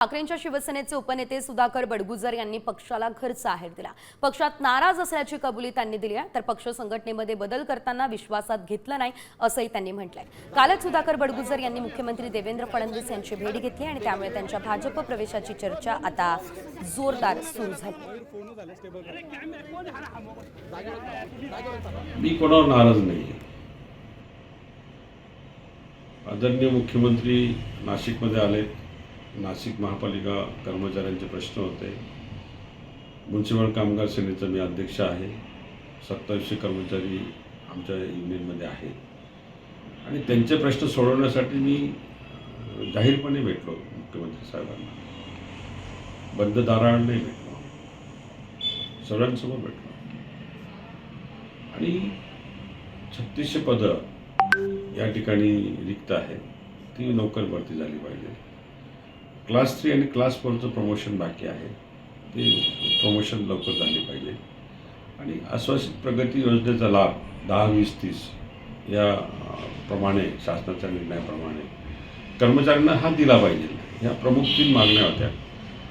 ठाकरेंच्या शिवसेनेचे उपनेते सुधाकर बडगुजर यांनी पक्षाला घरचा आहेर दिला. पक्षात नाराज असल्याची कबुली त्यांनी दिली आहे. तर पक्ष संघटनेमध्ये बदल करताना विश्वासात घेतलं नाही असंही त्यांनी म्हटलंय. कालच सुधाकर बडगुजर यांनी मुख्यमंत्री देवेंद्र फडणवीस यांची भेट घेतली आणि त्यामुळे त्यांच्या भाजप प्रवेशाची चर्चा आता जोरदार सुरू झाली. मी कोणावर नाराज नाही आदरणीय मुख्यमंत्री नाशिकमध्ये आले नाशिक महापालिका कर्मचाऱ्यांचे प्रश्न होते. म्युन्सिपल कामगार सेनेचा मी अध्यक्ष आहे. सत्तावीसशे कर्मचारी आमच्या युनियनमध्ये आहेत. आणि त्यांचे प्रश्न सोडवण्यासाठी मी जाहीरपणे भेटलो मुख्यमंत्री साहेबांना. बंद दाराआड भेटलो. सर्वांसमोर भेटलो. आणि छत्तीसशे पदं या ठिकाणी रिक्त आहे ती नोकर भरती झाली पाहिजे. क्लास थ्री आणि क्लास फोरचं प्रमोशन बाकी आहे. ते प्रमोशन लवकर झाले पाहिजे. आणि आश्वासित प्रगती योजनेचा लाभ दहा वीस तीस या प्रमाणे शासनाच्या निर्णयाप्रमाणे कर्मचाऱ्यांना हा दिला पाहिजे. ह्या प्रमुख तीन मागण्या होत्या.